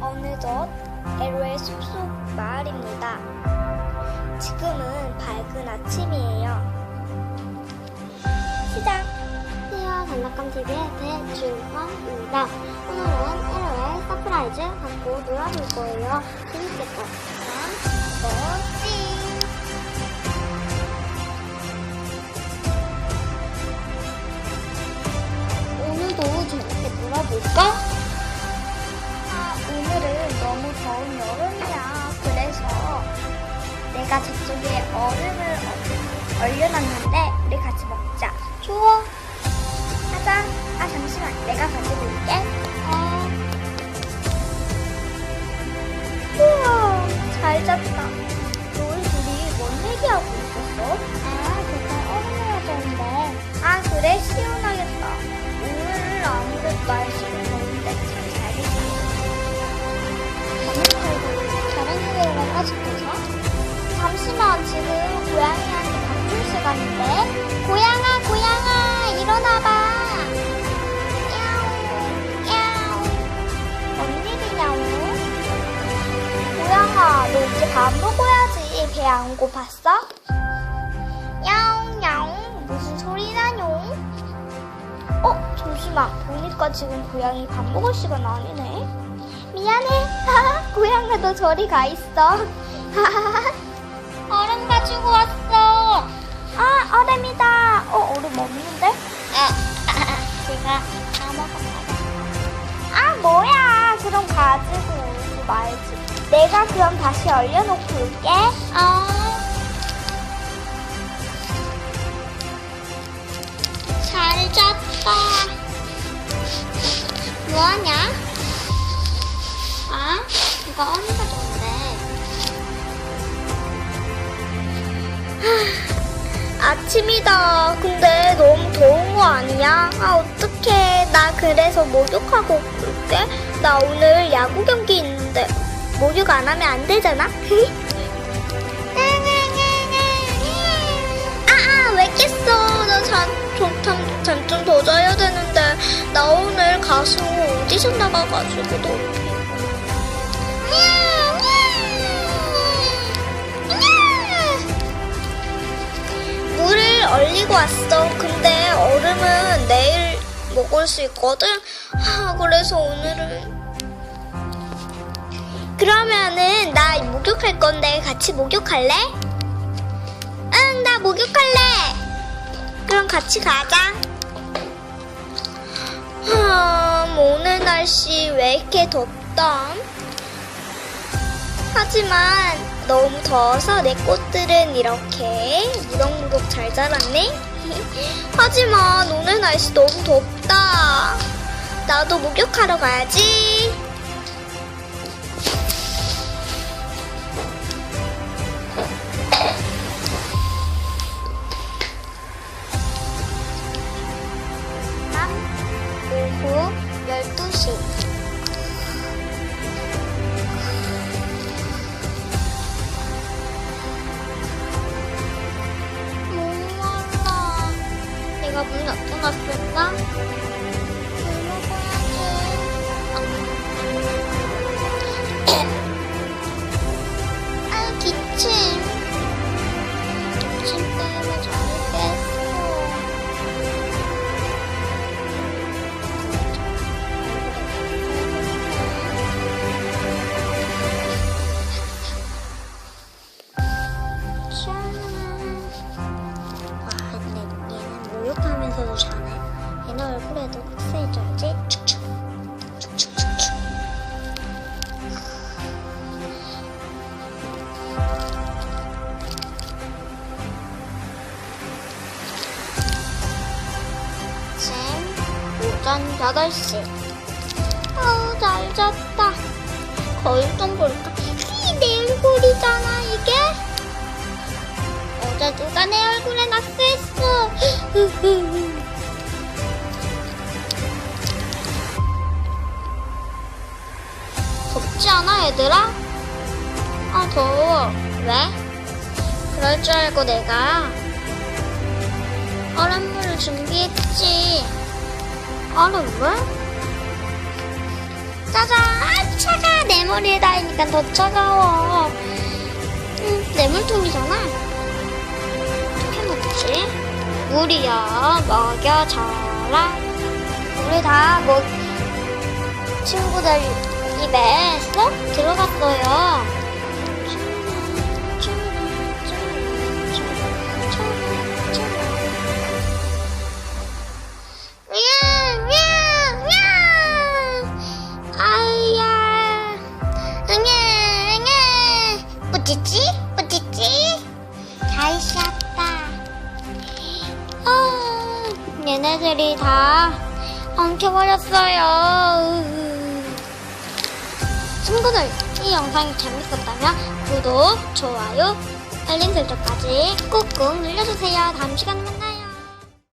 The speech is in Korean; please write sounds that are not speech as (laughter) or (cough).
어느덧 LO의 숲속 마을입니다. 지금은 밝은 아침이에요. 시작! 안녕하세요. 장난감TV의 배주원입니다. 오늘은 LOL 서프라이즈 갖고 놀아볼 거예요. 재밌겠다. 내가 저쪽에 얼음을 어- 얼려놨는데 우리 같이 먹자. 좋아. 하자. 아 잠시만, 내가 가지고 올게. 밥줄 시간인데 고양아 고양아 일어나봐. 야옹 야옹. 고양아 너 이제 밥 먹어야지. 배 안 고팠어? 야옹 야옹. 무슨 소리 나뇨? 어 잠시만 보니까 지금 고양이 밥 먹을 시간 아니네. 미안해. 고양아 너 저리 가 있어. 얼음 가지고 왔어. 아, 얼음이다. 어, 얼음 없는데? 아, (laughs) 제가 다 먹었나 아, 뭐야. 그럼 가지고 오지 말지. 내가 그럼 다시 얼려놓고 올게. 어. 잘 잤다. 뭐하냐? 아, 이거 어디가 좋은데? 아침이다. 근데 너무 더운 거 아니야? 아, 어떡해. 나 그래서 목욕하고 올게. 나 오늘 야구 경기 있는데 목욕 안 하면 안 되잖아? (laughs) 아, 아, 왜 깼어? 나 잠, 좀, 잠, 잠 좀 더 자야 되는데. 나 오늘 가수 오디션 나가가지고 너무 왔어. 근데 얼음은 내일 먹을 수 있거든. 아, 그래서 오늘은. 그러면은 나 목욕할 건데 같이 목욕할래? 응, 나 목욕할래. 그럼 같이 가자. 아, 오늘 날씨 왜 이렇게 덥다? 하지만 너무 더워서 내 꽃들은 이렇게 무럭무럭 잘 자랐네. (laughs) 하지만 오늘 날씨 너무 덥다. 나도 목욕하러 가야지. 오전 8시. 아우, 잘 잤다. 걸뚱걸뚱. 이, 내 얼굴이잖아, 이게? 어제 누가 내 얼굴에 낙서했어. (laughs) 덥지 않아, 얘들아? 아, 더워. 왜? 그럴 줄 알고 내가 얼음물을 준비했지. 얼음물? 짜잔! 아, 차가! 내 머리에 닿으니까 더 차가워. 음, 내 물통이잖아. 어떻게 먹지? 물이야, 먹여줘라. 우리 다뭐 친구들 입에 쏙 들어갔어요. 냥. 뿌찌찌, 뿌찌찌. 잘 쉬었다. 아, 얘네들이 다 엉켜버렸어요. 친구들, 이 영상이 재밌었다면 구독, 좋아요, 알림 설정까지 꾹꾹 눌러주세요. 다음 시간에 만나요.